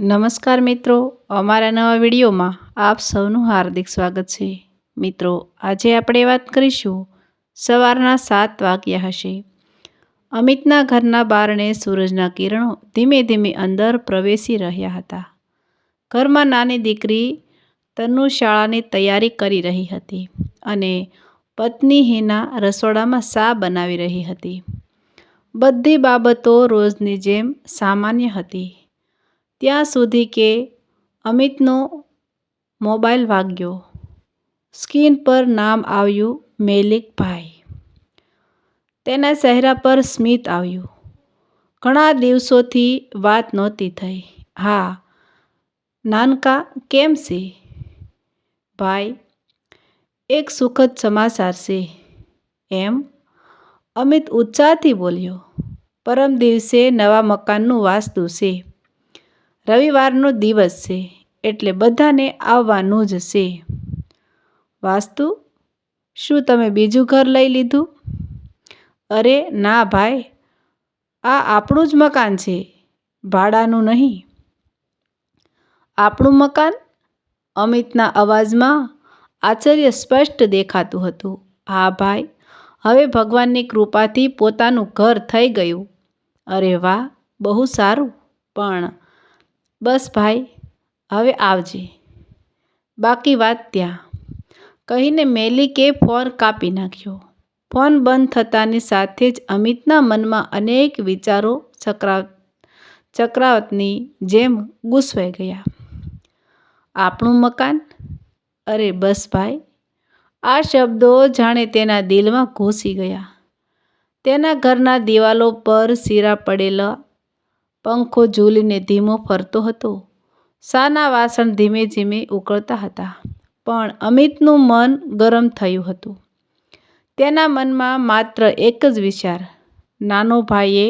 નમસ્કાર મિત્રો, અમારા નવા વિડીયોમાં આપ સૌનું હાર્દિક સ્વાગત છે. મિત્રો, આજે આપણે વાત કરીશું સવારના સાત વાગ્યા હશે. અમિતના ઘરના બારણે સૂરજના કિરણો ધીમે ધીમે અંદર પ્રવેશી રહ્યા હતા. ઘરમાં નાની દીકરી તનુ શાળાની તૈયારી કરી રહી હતી અને પત્ની હિના રસોડામાં સા બનાવી રહી હતી. બધી બાબતો રોજની જેમ સામાન્ય હતી. ત્યાં સુધી કે અમિતનો મોબાઈલ વાગ્યો. સ્ક્રીન પર નામ આવ્યું મેલિકભાઈ. તેના ચહેરા પર સ્મિત આવ્યું. ઘણા દિવસોથી વાત નહોતી થઈ. હા, નાનકા કેમ છે? ભાઈ, એક સુખદ સમાચાર છે. એમ? અમિત ઉત્સાહથી બોલ્યો. પરમ દિવસે નવા મકાનનું વાસ્તુ છે. રવિવારનો દિવસ છે એટલે બધાને આવવાનું જ છે. વાસ્તુ, શું તમે બીજું ઘર લઈ લીધું? અરે ના ભાઈ, આ આપણું જ મકાન છે, ભાડાનું નહીં. આપણું મકાન? અમિતના અવાજમાં આશ્ચર્ય સ્પષ્ટ દેખાતું હતું. હા ભાઈ, હવે ભગવાનની કૃપાથી પોતાનું ઘર થઈ ગયું. અરે વાહ, બહુ સારું. પણ બસ ભાઈ, હવે આવજે. બાકી વાત ત્યાં. કહીને મેલિકે ફોન કાપી નાખ્યો. ફોન બંધ થતાની સાથે જ અમિતના મનમાં અનેક વિચારો ચક્રાવ ચક્રાવતની જેમ ગુસવાઈ ગયા. આપણું મકાન? અરે બસ ભાઈ. આ શબ્દો જાણે તેના દિલમાં ઘૂસી ગયા. તેના ઘરના દિવાલો પર શીરા પડેલા પંખો ઝૂલીને ધીમો ફરતો હતો. સાના વાસણ ધીમે ધીમે ઉકળતા હતા, પણ અમિતનું મન ગરમ થયું હતું. તેના મનમાં માત્ર એક જ વિચાર, નાનો ભાઈએ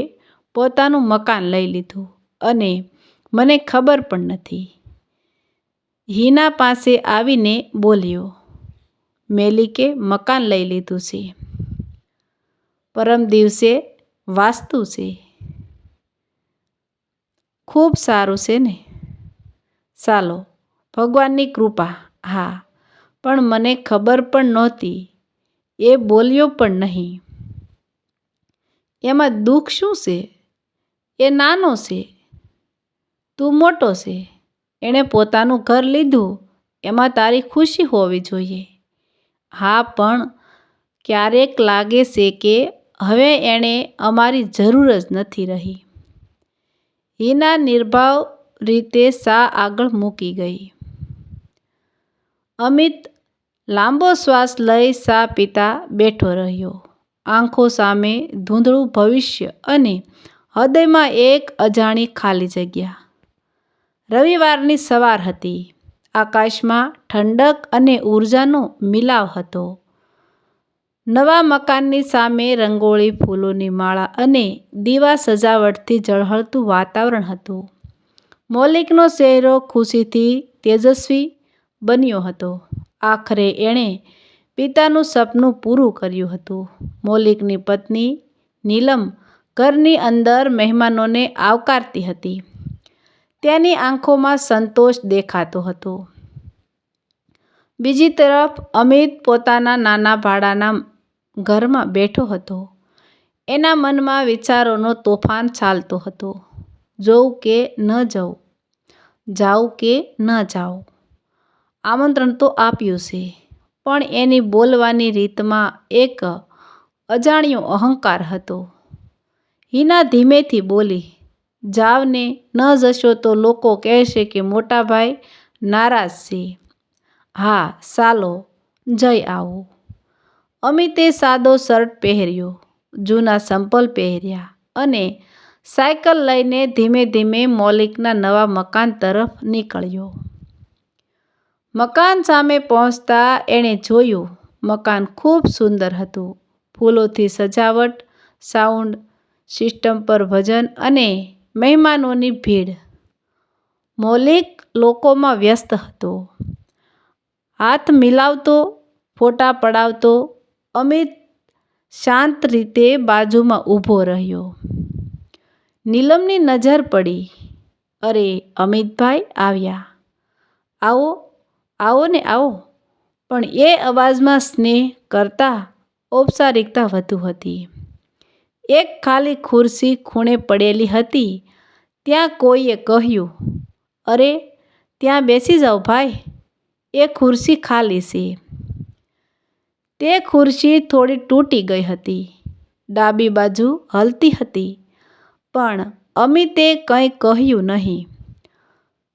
પોતાનું મકાન લઈ લીધું અને મને ખબર પણ નથી. હિના પાસે આવીને બોલ્યો, મેલિકે મકાન લઈ લીધું છે. પરમ દિવસે વાસ્તુ છે. ખૂબ સારું છે ને? ચાલો, ભગવાનની કૃપા. હા, પણ મને ખબર પણ નહોતી. એ બોલ્યો પણ નહીં. એમાં દુઃખ શું છે? એ નાનો છે. તું મોટો છે. એણે પોતાનું ઘર લીધું. એમાં તારી ખુશી હોવી જોઈએ. હા, પણ ક્યારેક લાગે છે કે હવે એણે અમારી જરૂર જ નથી રહી. હિના નિર્ભાવ રીતે સા આગળ મૂકી ગઈ. અમિત લાંબો શ્વાસ લઈ સા પીતા બેઠો રહ્યો. આંખો સામે ધૂંધળું ભવિષ્ય અને હૃદયમાં એક અજાણી ખાલી જગ્યા. રવિવારની સવાર હતી. આકાશમાં ઠંડક અને ઊર્જાનો મિલાવ હતો. નવા મકાનની સામે રંગોળી, ફૂલોની માળા અને દીવા સજાવટથી ઝળહળતું વાતાવરણ હતું. મૌલિકનો ચહેરો ખુશીથી તેજસ્વી બન્યો હતો. આખરે એણે પિતાનું સપનું પૂરું કર્યું હતું. મૌલિકની પત્ની નીલમ ઘરની અંદર મહેમાનોને આવકારતી હતી. તેની આંખોમાં સંતોષ દેખાતો હતો. બીજી તરફ અમિત પોતાના નાના ભાડાના ઘરમાં બેઠો હતો. એના મનમાં વિચારોનો તોફાન ચાલતો હતો. જવું કે ન જવું જાઉં કે ન જાઉં. આમંત્રણ તો આપ્યું છે, પણ એની બોલવાની રીતમાં એક અજાણ્યો અહંકાર હતો. હિના ધીમેથી બોલી, જાવને ન જશો તો લોકો કહેશે કે મોટા ભાઈ નારાજ છે. હા, ચાલો, જઈ આવો. અમિતે સાદો શર્ટ પહેર્યો, જૂના સંપલ પહેર્યા અને સાયકલ લઈને ધીમે ધીમે મૌલિકના નવા મકાન તરફ નીકળ્યો. મકાન સામે પહોંચતા એણે જોયું, મકાન ખૂબ સુંદર હતું. ફૂલોથી સજાવટ, સાઉન્ડ સિસ્ટમ પર ભજન અને મહેમાનોની ભીડ. મૌલિક લોકોમાં વ્યસ્ત હતો. હાથ મિલાવતો, ફોટા પડાવતો અમિત શાંત રીતે બાજુમાં ઊભો રહ્યો. નીલમની નજર પડી. અરે, અમિતભાઈ આવ્યા. આવો આવો ને આવો. પણ એ અવાજમાં સ્નેહ કરતાં ઔપચારિકતા વધુ હતી. એક ખાલી ખુરશી ખૂણે પડેલી હતી. ત્યાં કોઈએ કહ્યું, અરે, ત્યાં બેસી જાઓ ભાઈ. એ ખુરશી ખાલી છે. તે ખુરશી થોડી તૂટી ગઈ હતી. ડાબી બાજુ હલતી હતી. પણ અમિતે કંઈ કહ્યું નહીં.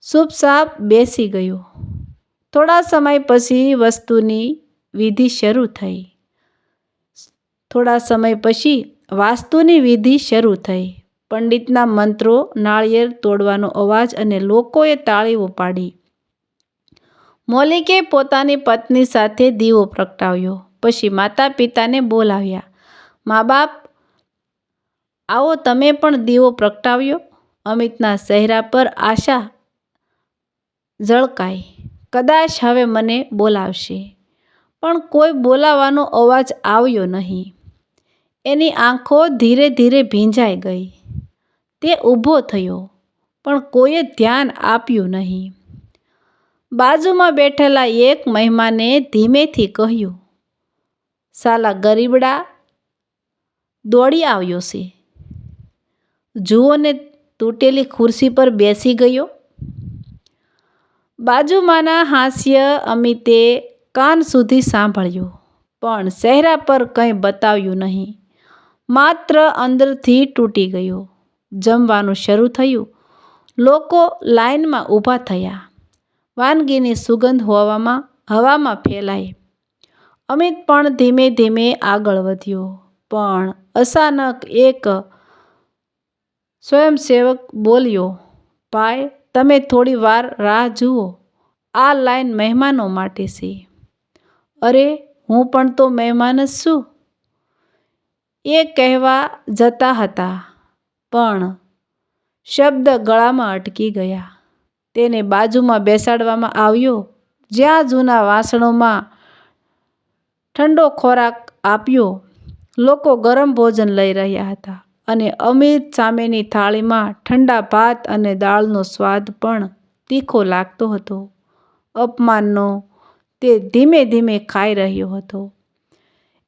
સૂપસાપ બેસી ગયો. થોડા સમય પછી વસ્તુની વિધિ શરૂ થઈ. થોડા સમય પછી વાસ્તુની વિધિ શરૂ થઈ. પંડિતના મંત્રો નાળિયેર તોડવાનો અવાજ અને લોકોએ તાળીઓ પાડી. મોલિકે પોતાની પત્ની સાથે દીવો પ્રગટાવ્યો. પછી માતા પિતાને બોલાવ્યા. મા બાપ, આવો તમે પણ દીવો પ્રગટાવ્યો. અમિતના ચહેરા પર આશા ઝળકાઈ. કદાચ હવે મને બોલાવશે. પણ કોઈ બોલાવાનો અવાજ આવ્યો નહીં. એની આંખો ધીરે ધીરે ભીંજાઈ ગઈ. તે ઊભો થયો, પણ કોઈએ ધ્યાન આપ્યું નહીં. બાજુમાં બેઠેલા એક મહેમાને ધીમેથી કહ્યું સાલા ગરીબડા દોડી આવ્યો છે. જુઓ ને તૂટેલી ખુરશી પર બેસી ગયો. બાજુમાંના હાસ્ય અમિતે કાન સુધી સાંભળ્યું, પણ ચહેરા પર કંઈ બતાવ્યું નહીં. માત્ર અંદરથી તૂટી ગયો. જમવાનું શરૂ થયું. લોકો લાઇનમાં ઊભા થયા. વાનગીની સુગંધ હોવામાં, હવામાં ફેલાઈ. અમિત પણ ધીમે ધીમે આગળ વધ્યો. પણ અચાનક એક સ્વયંસેવક બોલ્યો, ભાઈ, તમે થોડી વાર રાહ જુઓ. આ લાઈન મહેમાનો માટે છે. અરે, હું પણ તો મહેમાન જ છું. એ કહેવા જતા હતા, પણ શબ્દ ગળામાં અટકી ગયા. તેને બાજુમાં બેસાડવામાં આવ્યો, જ્યાં જૂના વાસણોમાં ઠંડો ખોરાક આપ્યો. લોકો ગરમ ભોજન લઈ રહ્યા હતા અને અમિત સામેની થાળીમાં ઠંડા ભાત અને દાળનો સ્વાદ પણ તીખો લાગતો હતો. અપમાનનો તે ધીમે ધીમે ખાઈ રહ્યો હતો.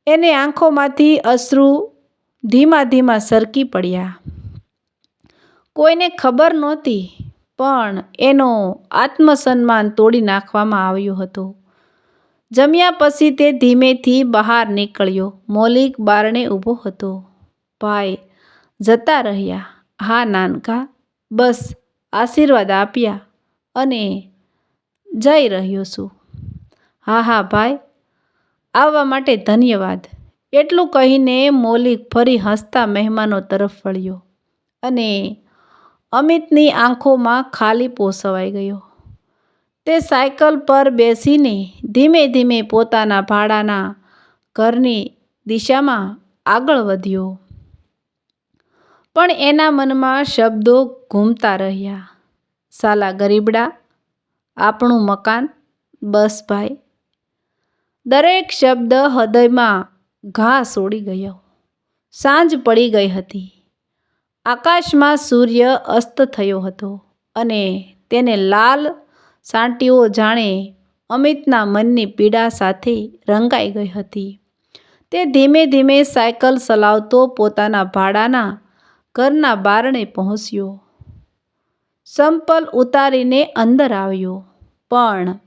એને આંખોમાંથી અશ્રુ ધીમા ધીમા સરકી પડ્યા. કોઈને ખબર નહોતી, પણ એનો આત્મસન્માન તોડી નાખવામાં આવ્યો હતો. જમ્યા પછી તે ધીમેથી બહાર નીકળ્યો. મૌલિક બારણે ઊભો હતો. ભાઈ, જતા રહ્યા. હા, નાનકા. બસ, આશીર્વાદ આપ્યા અને જઈ રહ્યો છું. હા હા, ભાઈ. આવવા માટે ધન્યવાદ. એટલું કહીને મૌલિક ફરી હસતા મહેમાનો તરફ વળ્યો અને અમિતની આંખોમાં ખાલી પોસવાઈ ગયો. તે સાયકલ પર બેસીને ધીમે ધીમે પોતાના ભાડાના ઘરની દિશામાં આગળ વધ્યો. પણ એના મનમાં શબ્દો ઘૂમતા રહ્યા. સાલા ગરીબડા, આપણું મકાન બસ ભાઈ. દરેક શબ્દ હૃદયમાં ઘા સોડી ગયો. સાંજ પડી ગઈ હતી. આકાશમાં સૂર્ય અસ્ત થયો હતો અને તેને લાલ સાંટીઓ જાણે અમિતના મનની પીડા સાથે રંગાઈ ગઈ હતી. તે ધીમે ધીમે સાયકલ ચલાવતો પોતાના ભાડાના ઘરના બારણે પહોંચ્યો. સંપલ ઉતારીને અંદર આવ્યો, પણ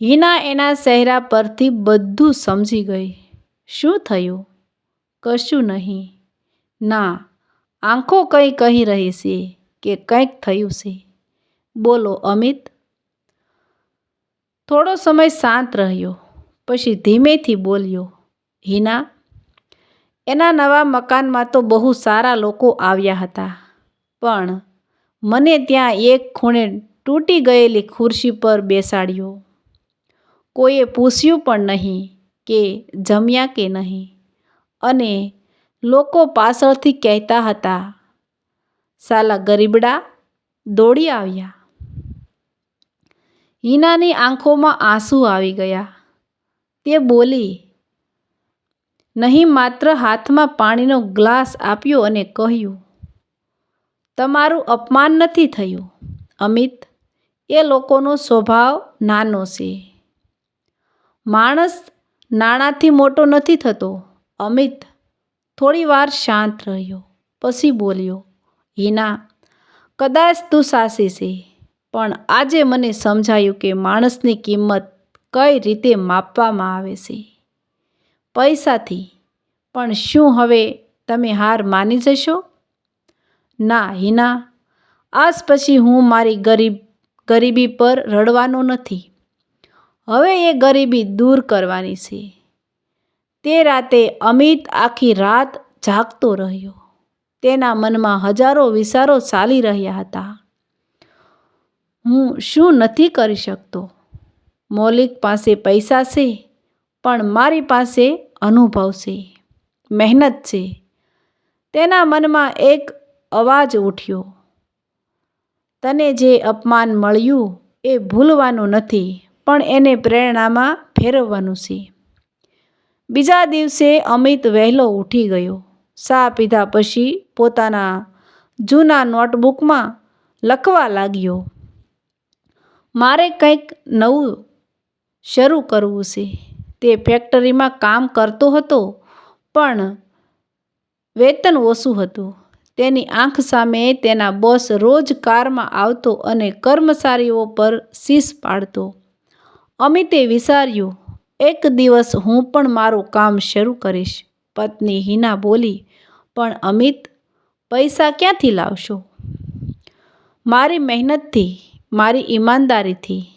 હિના એના ચહેરા પરથી બધું સમજી ગઈ. શું થયું? કશું નહીં. ના, આંખો કંઈ કહી રહી છે કે કંઈક થયું છે. બોલો, અમિત. થોડો સમય શાંત રહ્યો, પછી ધીમેથી બોલ્યો, હિના, એના નવા મકાનમાં તો બહુ સારા લોકો આવ્યા હતા, પણ મને ત્યાં એક ખૂણે તૂટી ગયેલી ખુરશી પર બેસાડ્યો. કોઈએ પૂછ્યું પણ નહીં કે જમ્યા કે નહીં અને લોકો પાછળથી કહેતા હતા, સાલા ગરીબડા, દોડી આવ્યા. હિનાની આંખોમાં આંસુ આવી ગયા. તે બોલી, નહીં માત્ર હાથમાં પાણીનો ગ્લાસ આપ્યો અને કહ્યું, તમારું અપમાન નથી થયું, અમિત. એ લોકોનો સ્વભાવ નાનો છે. માણસ નાણાંથી મોટો નથી થતો. અમિત થોડી વાર શાંત રહ્યો, પછી બોલ્યો, હિના, કદાચ તું સાસી છે. પણ આજે મને સમજાયું કે માણસની કિંમત કઈ રીતે માપવામાં આવે છે. પૈસાથી. પણ શું હવે તમે હાર માની જશો? ના, હિના. આજ પછી હું મારી ગરીબ, ગરીબી પર રડવાનો નથી. હવે એ ગરીબી દૂર કરવાની છે. તે રાતે અમિત આખી રાત જાગતો રહ્યો. તેના મનમાં હજારો વિચારો ચાલી રહ્યા હતા. હું શું નથી કરી શકતો? મૌલિક પાસે પૈસા છે, પણ મારી પાસે અનુભવ છે, મહેનત છે. તેના મનમાં એક અવાજ ઉઠ્યો. તને જે અપમાન મળ્યું એ ભૂલવાનું નથી, પણ એને પ્રેરણામાં ફેરવવાનું છે. બીજા દિવસે અમિત વહેલો ઉઠી ગયો. સા પીધા પછી પોતાના જૂના નોટબુકમાં લખવા લાગ્યો. મારે કંઈક નવું શરૂ કરવું છે. તે ફેક્ટરીમાં કામ કરતો હતો, પણ વેતન ઓછું હતું. તેની આંખ સામે તેના બોસ રોજ કારમાં આવતો અને કર્મચારીઓ પર શીશ પાડતો. અમિતે વિચાર્યું, એક દિવસ હું પણ મારું કામ શરૂ કરીશ. પત્ની હિના બોલી, પણ અમિત, પૈસા ક્યાંથી લાવશો? મારી મહેનતથી. મારી ઈમાનદારીથી.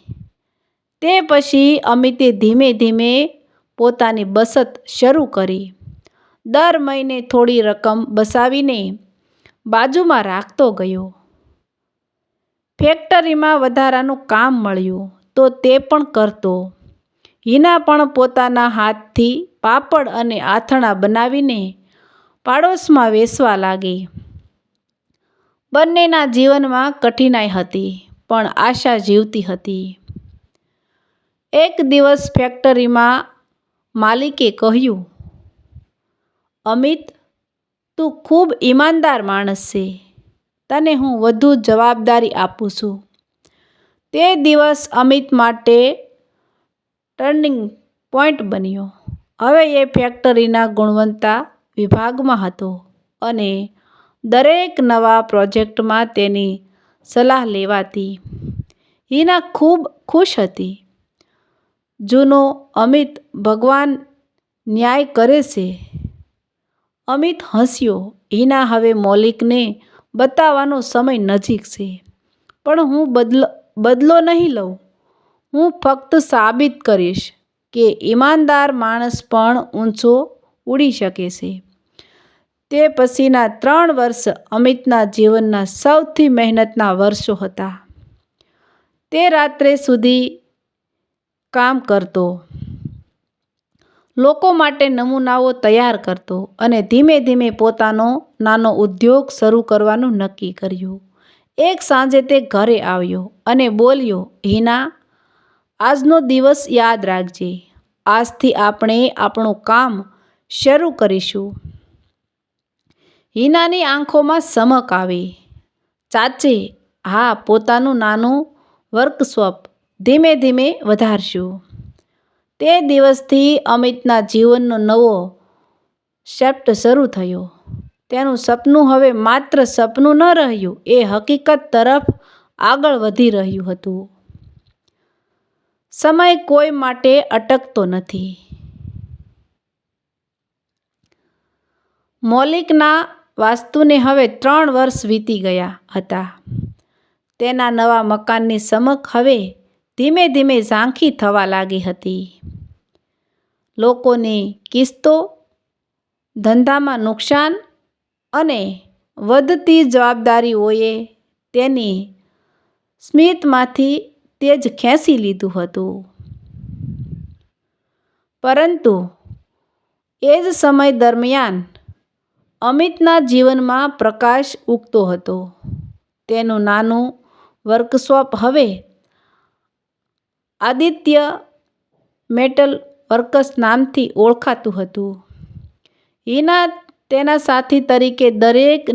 તે પછી અમિતે ધીમે ધીમે પોતાની બચત શરૂ કરી. દર મહિને થોડી રકમ બસાવીને બાજુમાં રાખતો ગયો. ફેક્ટરીમાં વધારાનું કામ મળ્યું તો તે પણ કરતો. હિના પણ પોતાના હાથથી પાપડ અને આથણા બનાવીને પાડોશમાં વેચવા લાગી. બંનેના જીવનમાં કઠિનાઈ હતી. પણ આશા જીવતી હતી. એક દિવસ ફેક્ટરીમાં માલિકે કહ્યું, અમિત, તું ખૂબ ઈમાનદાર માણસ છે. તને હું વધુ જવાબદારી આપું છું. તે દિવસ અમિત માટે ટર્નિંગ પોઈન્ટ બન્યો. હવે એ ફેક્ટરીના ગુણવત્તા વિભાગમાં હતો અને દરેક નવા પ્રોજેક્ટમાં તેની સલાહ લેવાતી. હિના ખૂબ ખુશ હતી. જૂનો અમિત ભગવાન ન્યાય કરે છે. અમિત હસ્યો. હિના હવે મૌલિકને બતાવવાનો સમય નજીક છે. પણ હું બદલો બદલો નહીં લઉં. હું ફક્ત સાબિત કરીશ કે ઈમાનદાર માણસ પણ ઊંચો ઉડી શકે છે. તે પછીના ત્રણ વર્ષ અમિતના જીવનના સૌથી મહેનતના વર્ષો હતા. તે રાત્રે સુધી કામ કરતો, લોકો માટે નમૂનાઓ તૈયાર કરતો અને ધીમે ધીમે પોતાનો નાનો ઉદ્યોગ શરૂ કરવાનું નક્કી કર્યું. એક સાંજે તે ઘરે આવ્યો અને બોલ્યો, હિના, આજનો દિવસ યાદ રાખજે. આજથી આપણે આપણું કામ શરૂ કરીશું. હિનાની આંખોમાં ચમક આવી. ચાચે, હા, પોતાનું નાનું વર્કશોપ ધીમે ધીમે વધારશું. તે દિવસથી અમિતના જીવનનો નવો શેપ્ટ શરૂ થયો. તેનું સપનું હવે માત્ર સપનું ન રહ્યું, એ હકીકત તરફ આગળ વધી રહ્યું હતું. સમય કોઈ માટે અટકતો નથી. મૌલિકના વાસ્તુને હવે ત્રણ વર્ષ વીતી ગયા હતા. તેના નવા મકાનની સમક હવે ધીમે ધીમે ઝાંખી થવા લાગી હતી. લોકોની કિસ્તો, ધંધામાં નુકસાન અને વધતી જવાબદારીઓએ તેની સ્મિતમાંથી તેજ ખેંચી લીધું હતું. પરંતુ એ જ સમય દરમિયાન અમિતના જીવનમાં પ્રકાશ ઉગતો હતો. તેનું નાનું વર્કશોપ હવે આદિત્ય મેટલ વર્કસ નામથી ઓળખાતું હતું. હિના તેના સાથી તરીકે દરેક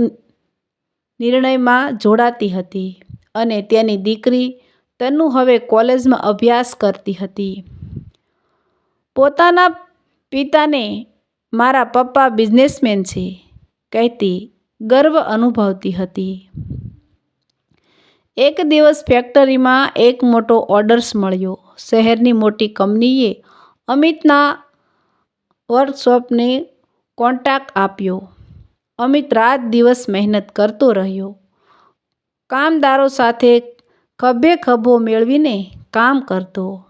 નિર્ણયમાં જોડાતી હતી અને તેની દીકરી તનુ હવે કોલેજમાં અભ્યાસ કરતી હતી. પોતાના પિતાને મારા પપ્પા બિઝનેસમેન છે. કહેતી ગર્વ અનુભવતી હતી. એક દિવસ ફેક્ટરીમાં એક મોટો ઓર્ડર્સ મળ્યો. શહેરની મોટી કંપનીએ અમિતના વર્કશોપને કોન્ટેક્ટ આપ્યો. અમિત રાત દિવસ મહેનત કરતો રહ્યો. કામદારો સાથે ખભે ખભો મેળવીને કામ કરતો.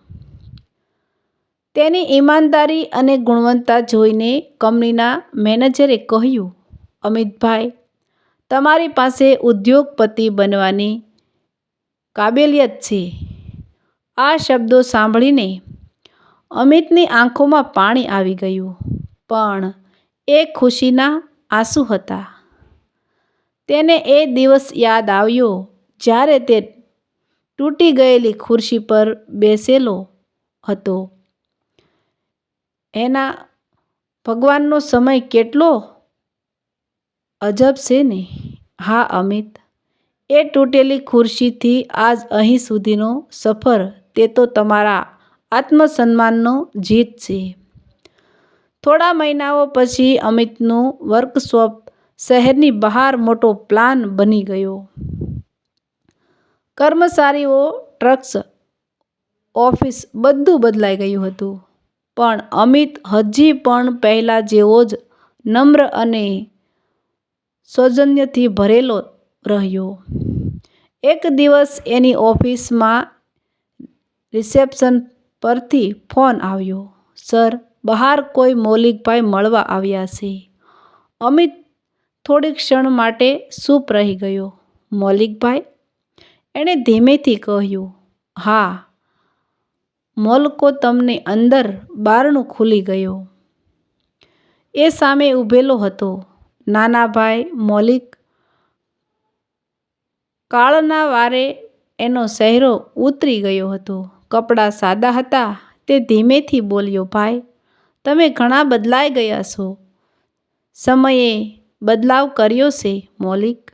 તેની ઈમાનદારી અને ગુણવત્તા જોઈને કંપનીના મેનેજરે કહ્યું અમિતભાઈ, તમારી પાસે ઉદ્યોગપતિ બનવાની કાબેલિયત છે. આ શબ્દો સાંભળીને અમિતની આંખોમાં પાણી આવી ગયું, પણ એ ખુશીના આંસુ હતા. તેને એ દિવસ યાદ આવ્યો જ્યારે તે તૂટી ગયેલી ખુરશી પર બેસેલો હતો. એના ભગવાનનો સમય કેટલો? અજબ છે ને? હા, અમિત. એ તૂટેલી ખુરશીથી આજ અહીં સુધીનો સફર તે તો તમારા આત્મસન્માનનો જીત છે. થોડા મહિનાઓ પછી અમિતનું વર્કશોપ શહેરની બહાર મોટો પ્લાન બની ગયો. કર્મચારીઓ, ટ્રક્સ, ઓફિસ બધું બદલાઈ ગયું હતું. પણ અમિત હજી પણ પહેલાં જેવો જ નમ્ર અને સૌજન્યથી ભરેલો રહ્યો. એક દિવસ એની ઓફિસમાં રિસેપ્શન પરથી ફોન આવ્યો. સર, બહાર કોઈ મૌલિકભાઈ મળવા આવ્યા છે. અમિત થોડી ક્ષણ માટે સૂપ રહી ગયો. મૌલિકભાઈ? એણે ધીમેથી કહ્યું. હા. મોલકો તમને અંદર બારણું ખુલી ગયો. એ સામે ઊભેલો હતો. નાના ભાઈ મૌલિક કાળના વારે એનો ચહેરો ઉતરી ગયો હતો. કપડાં સાદા હતા, તે ધીમેથી બોલ્યો, ભાઈ, તમે ઘણા બદલાઈ ગયા છો. સમયે બદલાવ કર્યો છે, મૌલિક.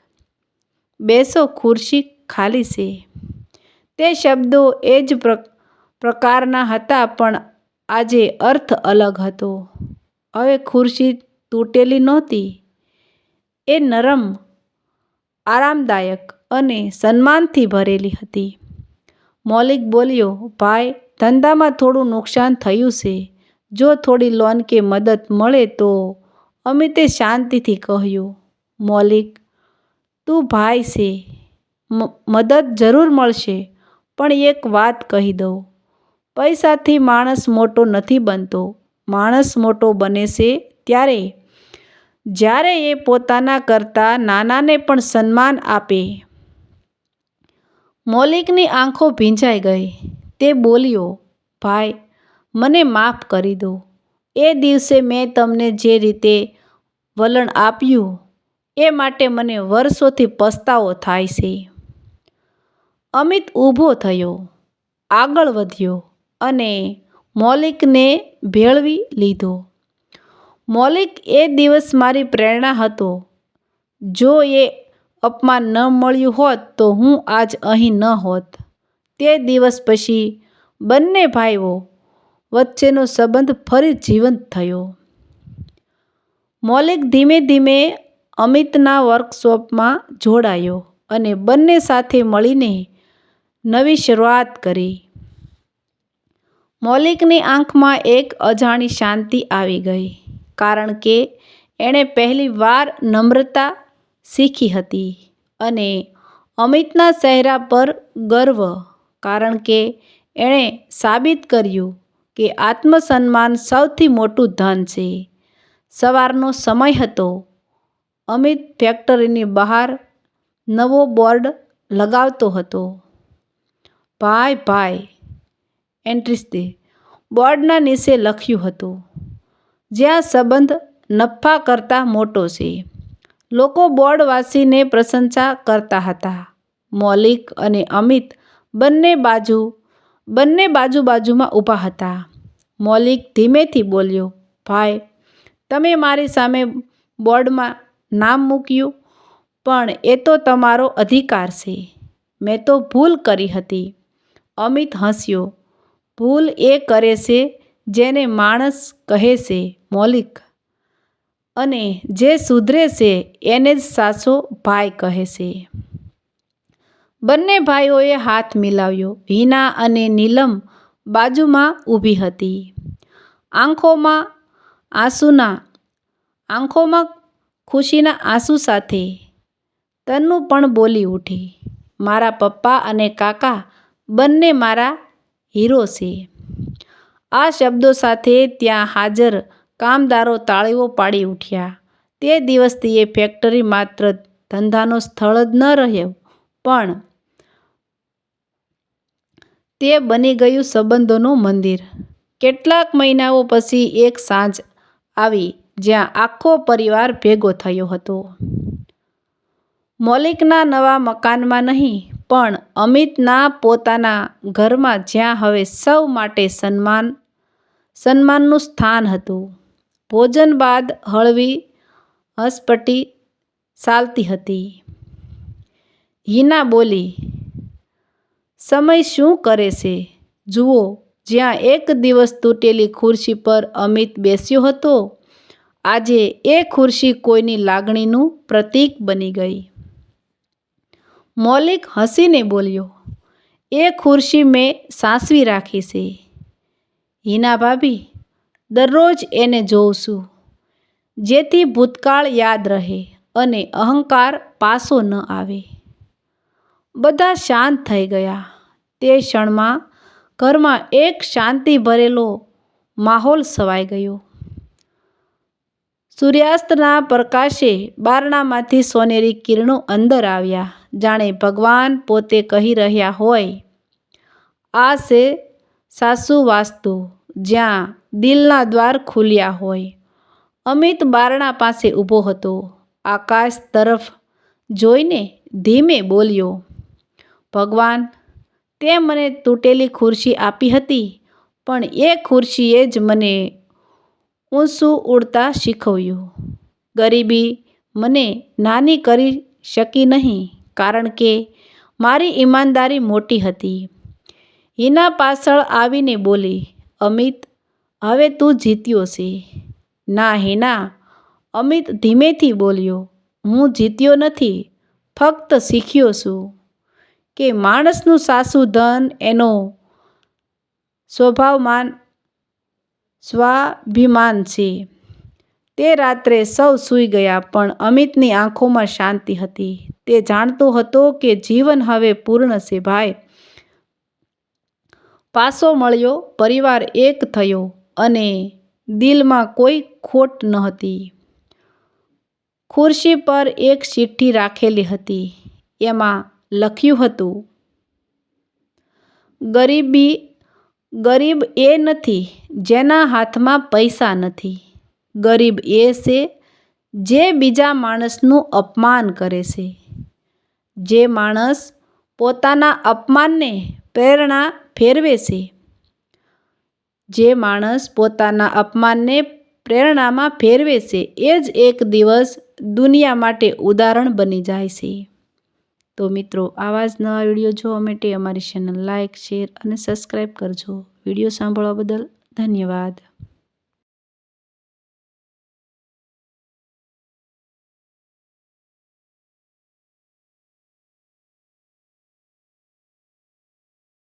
બેસો ખુરશી ખાલી છે. તે શબ્દો એ જ પ્રકારના હતા, પણ આજે અર્થ અલગ હતો. હવે ખુરશી તૂટેલી નહોતી. એ નરમ, આરામદાયક અને સન્માનથી ભરેલી હતી. મૌલિક બોલ્યો, ભાઈ, ધંધામાં થોડું નુકસાન થયું છે. જો થોડી લોન કે મદદ મળે તો અમિતે શાંતિથી કહ્યું. મૌલિક, તું ભાઈ છે. મદદ જરૂર મળશે, પણ એક વાત કહી દઉં. પૈસાથી માણસ મોટો નથી બનતો. માણસ મોટો બને છે ત્યારે જ્યારે એ પોતાના કરતાં નાનાને પણ સન્માન આપે. મૌલિકની આંખો ભીંજાઈ ગઈ. તે બોલ્યો, ભાઈ, મને માફ કરી દો. એ દિવસે મેં તમને જે રીતે વલણ આપ્યું, એ માટે મને વર્ષોથી પસ્તાવો થાય છે. અમિત ઊભો થયો, આગળ વધ્યો અને મૌલિકને ભેળવી લીધો. મૌલિક એ દિવસ મારી પ્રેરણા હતો. જો એ અપમાન ન મળ્યું હોત તો હું આજ અહીં ન હોત. તે દિવસ પછી બંને ભાઈઓ વચ્ચેનો સંબંધ ફરી જીવંત થયો. મૌલિક ધીમે ધીમે અમિતના વર્કશોપમાં જોડાયો અને બંને સાથે મળીને નવી શરૂઆત કરી. મૌલિકની આંખમાં એક અજાણી શાંતિ આવી ગઈ. કારણ કે એણે પહેલી વાર નમ્રતા શીખી હતી અને અમિતના ચહેરા પર ગર્વ, કારણ કે એણે સાબિત કર્યું કે આત્મસન્માન સૌથી મોટું ધન છે. સવારનો સમય હતો. અમિત ફેક્ટરીની બહાર નવો બોર્ડ લગાવતો હતો. ભાઈ ભાઈ એન્ટ્રીસ દે બોર્ડના નીચે લખ્યું હતું. જ્યાં સંબંધ નફા કરતાં મોટો છે. લોકો બોર્ડ વાંચીને પ્રશંસા કરતા હતા. મૌલિક અને અમિત બંને બાજુ બંને બાજુ બાજુમાં ઊભા હતા. મૌલિક ધીમેથી બોલ્યો, ભાઈ, તમે મારી સામે બોર્ડમાં નામ મૂક્યું, પણ એ તો તમારો અધિકાર છે. મેં તો ભૂલ કરી હતી. અમિત હસ્યો, ભૂલ એ કરે છે જેને માણસ કહે છે મૌલિક અને જે સુધરે છે એને જ સાસો ભાઈ કહે છે. બંને ભાઈઓએ હાથ મિલાવ્યો. હિના અને નીલમ બાજુમાં ઊભી હતી. આંખોમાં આંસુના, આંખોમાં ખુશીના આંસુ સાથે તનુ પણ બોલી ઉઠી, મારા પપ્પા અને કાકા બંને મારા હીરો છે. આ શબ્દો સાથે ત્યાં હાજર કામદારો તાળીઓ પાડી ઉઠ્યા. તે દિવસથી એ ફેક્ટરી માત્ર ધંધાનો સ્થળ જ ન રહ્યો, પણ તે બની ગયું સંબંધોનું મંદિર. કેટલાક મહિનાઓ પછી એક સાંજ આવી, જ્યાં આખો પરિવાર ભેગો થયો હતો. મૌલિકના નવા મકાનમાં નહીં પણ અમિતના પોતાના ઘરમાં જ્યાં હવે સૌ માટે સન્માન, સન્માનનું સ્થાન હતું. ભોજન બાદ હળવી હસપટી ચાલતી હતી. હિના બોલી, સમય શું કરે છે? જુઓ, જ્યાં એક દિવસ તૂટેલી ખુરશી પર અમિત બેસ્યો હતો, આજે એ ખુરશી કોઈની લાગણીનું પ્રતીક બની ગઈ. મૌલિક હસીને બોલ્યો, એ ખુરશી મેં સાસવી રાખી છે. હિના ભાભી, દરરોજ એને જોઉં છું જેથી ભૂતકાળ યાદ રહે અને અહંકાર પાસો ન આવે. બધા શાંત થઈ ગયા. તે ક્ષણમાં ઘરમાં એક શાંતિ ભરેલો માહોલ સવાઈ ગયો. સૂર્યાસ્તના પ્રકાશે બારણામાંથી સોનેરી કિરણો અંદર આવ્યા. જાણે ભગવાન પોતે કહી રહ્યા હોય. આ છે સાસુ વાસ્તુ, જ્યાં દિલના દ્વાર ખુલ્યા હોય. અમિત બારણા પાસે ઊભો હતો. આકાશ તરફ જોઈને ધીમે બોલ્યો, ભગવાન, તે મને તૂટેલી ખુરશી આપી હતી, પણ એ ખુરશીએ જ મને ઊંચું ઉડતા શીખવ્યું. ગરીબી મને નાની કરી શકી નહીં. કારણ કે મારી ઈમાનદારી મોટી હતી. હિના પાછળ આવીને બોલી, અમિત, હવે તું જીત્યો છે. ના હિના, અમિત ધીમેથી બોલ્યો, હું જીત્યો નથી, ફક્ત શીખ્યો છું કે માણસનું સાસુ ધન એનો સ્વભાવમાન, સ્વાભિમાન છે. તે રાત્રે સૌ સૂઈ ગયા, પણ અમિતની આંખોમાં શાંતિ હતી. તે જાણતો હતો કે જીવન હવે પૂર્ણ છે, ભાઈ, પાસો મળ્યો, પરિવાર એક થયો અને દિલમાં કોઈ ખોટ ન હતી. ખુરશી પર એક ચિઠ્ઠી રાખેલી હતી. એમાં લખ્યું હતું, ગરીબી, ગરીબ એ નથી, જેના હાથમાં પૈસા નથી. ગરીબ એ છે, જે બીજા માણસનું અપમાન કરે છે. જે માણસ પોતાના અપમાનને પ્રેરણા ફેરવે છે. જે માણસ પોતાના અપમાનને પ્રેરણામાં ફેરવે છે, એ જ એક દિવસ દુનિયા માટે ઉદાહરણ બની જાય છે. તો મિત્રો, આવા જ નવા વીડિયો જોવા માટે અમારી ચેનલ લાઇક શેર અને સબસ્ક્રાઈબ કરજો. વીડિયો સાંભળવા બદલ ધન્યવાદ.